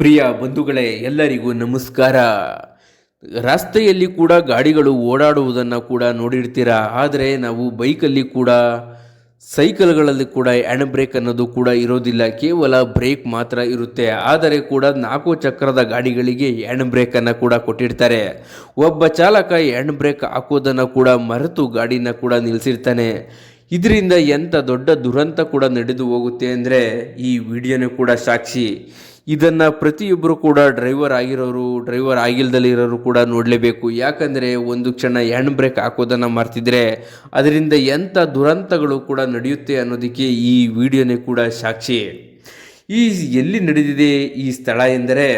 ಪ್ರಿಯ ಬಂಧುಗಳೇ, ಎಲ್ಲರಿಗೂ ನಮಸ್ಕಾರ. ರಸ್ತೆಯಲ್ಲಿ ಕೂಡ ಗಾಡಿಗಳು ಓಡಾಡುವುದನ್ನು ಕೂಡ ನೋಡಿರ್ತೀರ? ಆದರೆ ನಾವು ಬೈಕಲ್ಲಿ ಕೂಡ, ಸೈಕಲ್ಗಳಲ್ಲಿ ಕೂಡ ಹ್ಯಾಂಡ್ ಬ್ರೇಕ್ ಅನ್ನೋದು ಕೂಡ ಇರೋದಿಲ್ಲ. ಕೇವಲ ಬ್ರೇಕ್ ಮಾತ್ರ ಇರುತ್ತೆ. ಆದರೆ ಕೂಡ ನಾಲ್ಕು ಚಕ್ರದ ಗಾಡಿಗಳಿಗೆ ಹ್ಯಾಂಡ್ ಬ್ರೇಕನ್ನು ಕೂಡ ಕೊಟ್ಟಿರ್ತಾರೆ. ಒಬ್ಬ ಚಾಲಕ ಹ್ಯಾಂಡ್ ಬ್ರೇಕ್ ಹಾಕೋದನ್ನು ಕೂಡ ಮರೆತು ಗಾಡಿನ ಕೂಡ ನಿಲ್ಲಿಸಿರ್ತಾನೆ ಇದರಿಂದ ಎಂಥ ದೊಡ್ಡ ದುರಂತ ಕೂಡ ನಡೆದು ಹೋಗುತ್ತೆ ಅಂದರೆ ಈ ವಿಡಿಯೋನೇ ಕೂಡ ಸಾಕ್ಷಿ. ಇದನ್ನು ಪ್ರತಿಯೊಬ್ಬರು ಕೂಡ ಡ್ರೈವರ್ ಆಗಿರೋರು ಡ್ರೈವರ್ ಆಗಿಲ್ದಲ್ಲಿ ಇರೋರು ಕೂಡ ನೋಡಲೇಬೇಕು. ಯಾಕಂದರೆ ಒಂದು ಕ್ಷಣ ಹ್ಯಾಂಡ್ ಬ್ರೇಕ್ ಹಾಕೋದನ್ನು ಮರ್ತಿದ್ರೆ ಅದರಿಂದ ಎಂಥ ದುರಂತಗಳು ಕೂಡ ನಡೆಯುತ್ತೆ ಅನ್ನೋದಕ್ಕೆ ಈ ವಿಡಿಯೋನೇ ಕೂಡ ಸಾಕ್ಷಿ. ಈ ಎಲ್ಲಿ ನಡೆದಿದೆ ಈ ಸ್ಥಳ ಎಂದರೆ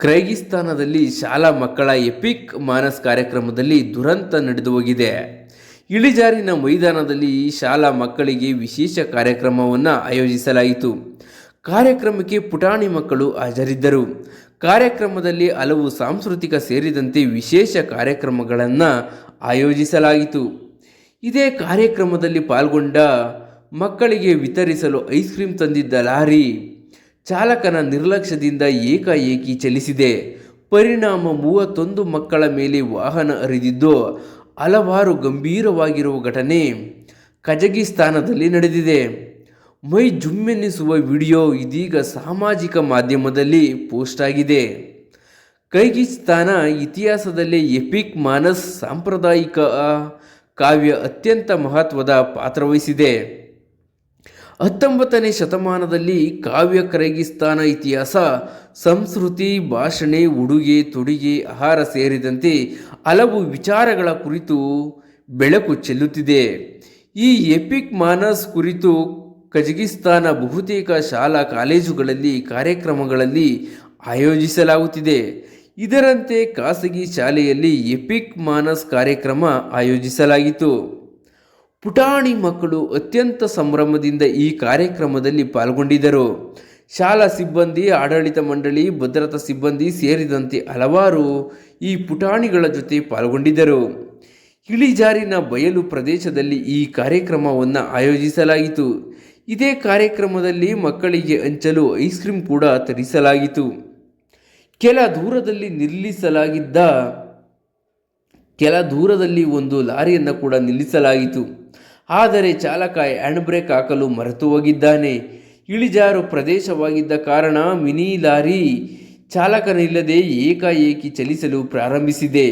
ಕ್ರೈಗಿಸ್ತಾನದಲ್ಲಿ ಶಾಲಾ ಮಕ್ಕಳ ಎಪಿಕ್ ಮಾನಸ್ ಕಾರ್ಯಕ್ರಮದಲ್ಲಿ ದುರಂತ ನಡೆದು ಹೋಗಿದೆ. ಇಳಿಜಾರಿನ ಮೈದಾನದಲ್ಲಿ ಶಾಲಾ ಮಕ್ಕಳಿಗೆ ವಿಶೇಷ ಕಾರ್ಯಕ್ರಮವನ್ನು ಆಯೋಜಿಸಲಾಯಿತು. ಕಾರ್ಯಕ್ರಮಕ್ಕೆ ಪುಟಾಣಿ ಮಕ್ಕಳು ಹಾಜರಿದ್ದರು. ಕಾರ್ಯಕ್ರಮದಲ್ಲಿ ಹಲವು ಸಾಂಸ್ಕೃತಿಕ ಸೇರಿದಂತೆ ವಿಶೇಷ ಕಾರ್ಯಕ್ರಮಗಳನ್ನು ಆಯೋಜಿಸಲಾಯಿತು. ಇದೇ ಕಾರ್ಯಕ್ರಮದಲ್ಲಿ ಪಾಲ್ಗೊಂಡ ಮಕ್ಕಳಿಗೆ ವಿತರಿಸಲು ಐಸ್ ಕ್ರೀಮ್ ತಂದಿದ್ದ ಲಾರಿ ಚಾಲಕನ ನಿರ್ಲಕ್ಷ್ಯದಿಂದ ಏಕಾಏಕಿ ಚಲಿಸಿದೆ. ಪರಿಣಾಮ ಮೂವತ್ತೊಂದು ಮಕ್ಕಳ ಮೇಲೆ ವಾಹನ ಹರಿದಿದ್ದು ಹಲವಾರು ಗಂಭೀರವಾಗಿರುವ ಘಟನೆ ಕಜಗಿಸ್ತಾನದಲ್ಲಿ ನಡೆದಿದೆ. ಮೈ ಜುಮ್ಮೆನ್ನಿಸುವ ವಿಡಿಯೋ ಇದೀಗ ಸಾಮಾಜಿಕ ಮಾಧ್ಯಮದಲ್ಲಿ ಪೋಸ್ಟ್ ಆಗಿದೆ. ಕೈಗಿಸ್ತಾನ ಇತಿಹಾಸದಲ್ಲಿ ಎಪಿಕ್ ಮಾನಸ್ ಸಾಂಪ್ರದಾಯಿಕ ಕಾವ್ಯ ಅತ್ಯಂತ ಮಹತ್ವದ ಪಾತ್ರವಹಿಸಿದೆ. ಹತ್ತೊಂಬತ್ತನೇ ಶತಮಾನದಲ್ಲಿ ಕಾವ್ಯ ಕರಗಿಸ್ತಾನ ಇತಿಹಾಸ, ಸಂಸ್ಕೃತಿ, ಭಾಷಣೆ, ಉಡುಗೆ, ತೊಡುಗೆ, ಆಹಾರ ಸೇರಿದಂತೆ ಹಲವು ವಿಚಾರಗಳ ಕುರಿತು ಬೆಳಕು ಚೆಲ್ಲುತ್ತಿದೆ. ಈ ಎಪಿಕ್ ಮಾನಸ್ ಕುರಿತು ಕಜಕಿಸ್ತಾನ ಬಹುತೇಕ ಶಾಲಾ ಕಾಲೇಜುಗಳಲ್ಲಿ ಕಾರ್ಯಕ್ರಮಗಳಲ್ಲಿ ಆಯೋಜಿಸಲಾಗುತ್ತಿದೆ. ಇದರಂತೆ ಖಾಸಗಿ ಶಾಲೆಯಲ್ಲಿ ಎಪಿಕ್ ಮಾನಸ್ ಕಾರ್ಯಕ್ರಮ ಆಯೋಜಿಸಲಾಗಿತ್ತು. ಪುಟಾಣಿ ಮಕ್ಕಳು ಅತ್ಯಂತ ಸಂಭ್ರಮದಿಂದ ಈ ಕಾರ್ಯಕ್ರಮದಲ್ಲಿ ಪಾಲ್ಗೊಂಡಿದ್ದರು. ಶಾಲಾ ಸಿಬ್ಬಂದಿ, ಆಡಳಿತ ಮಂಡಳಿ, ಭದ್ರತಾ ಸಿಬ್ಬಂದಿ ಸೇರಿದಂತೆ ಹಲವಾರು ಈ ಪುಟಾಣಿಗಳ ಜೊತೆ ಪಾಲ್ಗೊಂಡಿದ್ದರು. ಇಳಿಜಾರಿನ ಬಯಲು ಪ್ರದೇಶದಲ್ಲಿ ಈ ಕಾರ್ಯಕ್ರಮವನ್ನು ಆಯೋಜಿಸಲಾಯಿತು. ಇದೇ ಕಾರ್ಯಕ್ರಮದಲ್ಲಿ ಮಕ್ಕಳಿಗೆ ಹಂಚಲು ಐಸ್ ಕ್ರೀಮ್ ಕೂಡ ತರಿಸಲಾಗಿತ್ತು. ಕೆಲ ದೂರದಲ್ಲಿ ನಿಲ್ಲಿಸಲಾಗಿದ್ದ, ಕೆಲ ದೂರದಲ್ಲಿ ಒಂದು ಲಾರಿಯನ್ನು ಕೂಡ ನಿಲ್ಲಿಸಲಾಯಿತು ಆದರೆ ಚಾಲಕ ಹ್ಯಾಂಡ್ ಬ್ರೇಕ್ ಹಾಕಲು ಮರೆತು ಹೋಗಿದ್ದಾನೆ. ಇಳಿಜಾರು ಪ್ರದೇಶವಾಗಿದ್ದ ಕಾರಣ ಮಿನಿ ಲಾರಿ ಚಾಲಕನಿಲ್ಲದೆ ಏಕಾಏಕಿ ಚಲಿಸಲು ಪ್ರಾರಂಭಿಸಿದೆ.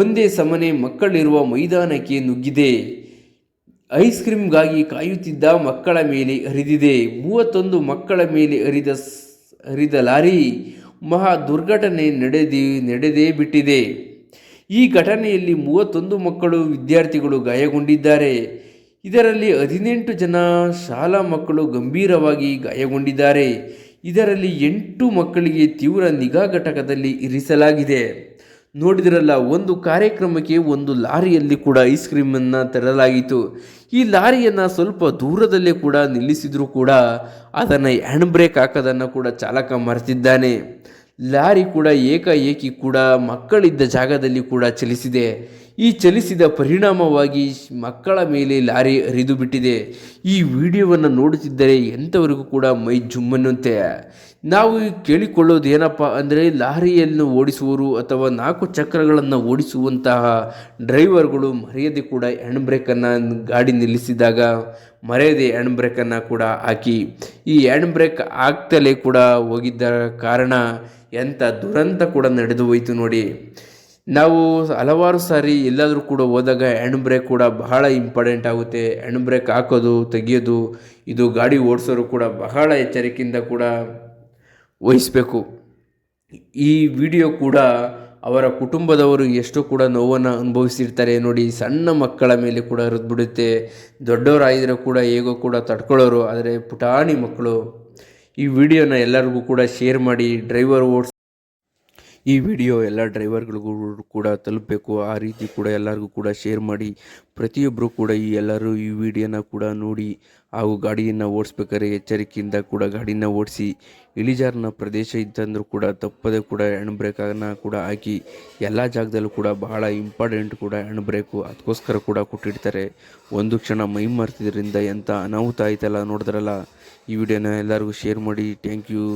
ಒಂದೇ ಸಮನೆ ಮಕ್ಕಳಿರುವ ಮೈದಾನಕ್ಕೆ ನುಗ್ಗಿದೆ. ಐಸ್ ಕ್ರೀಮ್ಗಾಗಿ ಕಾಯುತ್ತಿದ್ದ ಮಕ್ಕಳ ಮೇಲೆ ಹರಿದಿದೆ. ಮೂವತ್ತೊಂದು ಮಕ್ಕಳ ಮೇಲೆ ಹರಿದ ಹರಿದ ಲಾರಿ ಮಹಾ ದುರ್ಘಟನೆ ನಡೆದಿ, ನಡೆದೇ ಬಿಟ್ಟಿದೆ. ಈ ಘಟನೆಯಲ್ಲಿ ಮೂವತ್ತೊಂದು ಮಕ್ಕಳು ವಿದ್ಯಾರ್ಥಿಗಳು ಗಾಯಗೊಂಡಿದ್ದಾರೆ. ಇದರಲ್ಲಿ ಹದಿನೆಂಟು ಜನ ಶಾಲಾ ಮಕ್ಕಳು ಗಂಭೀರವಾಗಿ ಗಾಯಗೊಂಡಿದ್ದಾರೆ. ಇದರಲ್ಲಿ ಎಂಟು ಮಕ್ಕಳಿಗೆ ತೀವ್ರ ನಿಗಾ ಘಟಕದಲ್ಲಿ ಇರಿಸಲಾಗಿದೆ. ನೋಡಿದ್ರಲ್ಲ, ಒಂದು ಕಾರ್ಯಕ್ರಮಕ್ಕೆ ಒಂದು ಲಾರಿಯಲ್ಲಿ ಕೂಡ ಐಸ್ ಕ್ರೀಮನ್ನು ತರಲಾಗಿತ್ತು. ಈ ಲಾರಿಯನ್ನು ಸ್ವಲ್ಪ ದೂರದಲ್ಲೇ ಕೂಡ ನಿಲ್ಲಿಸಿದರೂ ಕೂಡ ಅದನ್ನು ಹ್ಯಾಂಡ್ ಬ್ರೇಕ್ ಹಾಕೋದನ್ನು ಕೂಡ ಚಾಲಕ ಮರೆತಿದ್ದಾನೆ. ಲಾರಿ ಕೂಡ ಏಕಾಏಕಿ ಕೂಡ ಮಕ್ಕಳಿದ್ದ ಜಾಗದಲ್ಲಿ ಕೂಡ ಚಲಿಸಿದೆ. ಈ ಚಲಿಸಿದ ಪರಿಣಾಮವಾಗಿ ಮಕ್ಕಳ ಮೇಲೆ ಲಾರಿ ಹರಿದು ಬಿಟ್ಟಿದೆ. ಈ ವಿಡಿಯೋವನ್ನು ನೋಡುತ್ತಿದ್ದರೆ ಎಂಥವರಿಗೂ ಕೂಡ ಮೈ ಜುಮ್ಮನ್ನುತ್ತೆ ನಾವು ಕೇಳಿಕೊಳ್ಳೋದು ಏನಪ್ಪ ಅಂದರೆ ಲಾರಿಯನ್ನು ಓಡಿಸುವರು ಅಥವಾ ನಾಲ್ಕು ಚಕ್ರಗಳನ್ನು ಓಡಿಸುವಂತಹ ಡ್ರೈವರ್ಗಳು ಮರೆಯದೆ ಕೂಡ ಹ್ಯಾಂಡ್ ಬ್ರೇಕನ್ನು ಗಾಡಿ ನಿಲ್ಲಿಸಿದಾಗ ಮರೆಯದೆ ಹ್ಯಾಂಡ್ ಬ್ರೇಕನ್ನು ಕೂಡ ಹಾಕಿ. ಈ ಹ್ಯಾಂಡ್ ಬ್ರೇಕ್ ಆಗ್ತಲೇ ಕೂಡ ಹೋಗಿದ್ದ ಕಾರಣ ಎಂಥ ದುರಂತ ಕೂಡ ನಡೆದು ಹೋಯಿತು ನೋಡಿ. ನಾವು ಹಲವಾರು ಸಾರಿ ಎಲ್ಲಾದರೂ ಕೂಡ ಹೋದಾಗ ಹ್ಯಾಂಡ್ ಬ್ರೇಕ್ ಕೂಡ ಬಹಳ ಇಂಪಾರ್ಟೆಂಟ್ ಆಗುತ್ತೆ. ಹ್ಯಾಂಡ್ ಬ್ರೇಕ್ ಹಾಕೋದು, ತೆಗಿಯೋದು, ಇದು ಗಾಡಿ ಓಡಿಸೋರು ಕೂಡ ಬಹಳ ಎಚ್ಚರಿಕೆಯಿಂದ ಕೂಡ ವಹಿಸಬೇಕು. ಈ ವಿಡಿಯೋ ಕೂಡ ಅವರ ಕುಟುಂಬದವರು ಎಷ್ಟು ಕೂಡ ನೋವನ್ನು ಅನುಭವಿಸಿರ್ತಾರೆ ನೋಡಿ, ಸಣ್ಣ ಮಕ್ಕಳ ಮೇಲೆ ಕೂಡ ಹರಿದ್ಬಿಡುತ್ತೆ ದೊಡ್ಡವರಾಗಿದ್ದರೂ ಕೂಡ ಹೇಗೋ ಕೂಡ ತಡ್ಕೊಳ್ಳೋರು, ಆದರೆ ಪುಟಾಣಿ ಮಕ್ಕಳು ಈ ವಿಡಿಯೋನ ಎಲ್ಲರಿಗೂ ಕೂಡ ಶೇರ್ ಮಾಡಿ, ಡ್ರೈವರ್ ಓಡಿಸ್ ಈ ವಿಡಿಯೋ ಎಲ್ಲ ಡ್ರೈವರ್ಗಳಿಗೂ ಕೂಡ ತಲುಪಬೇಕು. ಆ ರೀತಿ ಕೂಡ ಎಲ್ಲರಿಗೂ ಕೂಡ ಶೇರ್ ಮಾಡಿ. ಪ್ರತಿಯೊಬ್ಬರು ಕೂಡ ಈ ಎಲ್ಲರೂ ಈ ವಿಡಿಯೋನ ಕೂಡ ನೋಡಿ ಹಾಗೂ ಗಾಡಿಯನ್ನು ಓಡಿಸ್ಬೇಕಾದ್ರೆ ಎಚ್ಚರಿಕೆಯಿಂದ ಕೂಡ ಗಾಡಿನ ಓಡಿಸಿ. ಇಳಿಜಾರಿನ ಪ್ರದೇಶ ಇದ್ದಂದರೂ ಕೂಡ ತಪ್ಪದೆ ಕೂಡ ಹ್ಯಾಂಡ್ ಬ್ರೇಕನ್ನು ಕೂಡ ಹಾಕಿ. ಎಲ್ಲ ಜಾಗದಲ್ಲೂ ಕೂಡ ಬಹಳ ಇಂಪಾರ್ಟೆಂಟ್ ಕೂಡ ಹ್ಯಾಂಡ್ ಬ್ರೇಕು ಅದಕ್ಕೋಸ್ಕರ ಕೂಡ ಕೊಟ್ಟಿರ್ತಾರೆ. ಒಂದು ಕ್ಷಣ ಮೈ ಮರ್ತಿದ್ರಿಂದ ಎಂಥ ಅನಾಹುತ ಆಯ್ತಲ್ಲ ನೋಡಿದ್ರಲ್ಲ. ಈ ವಿಡಿಯೋನ ಎಲ್ಲರಿಗೂ ಶೇರ್ ಮಾಡಿ. Thank you.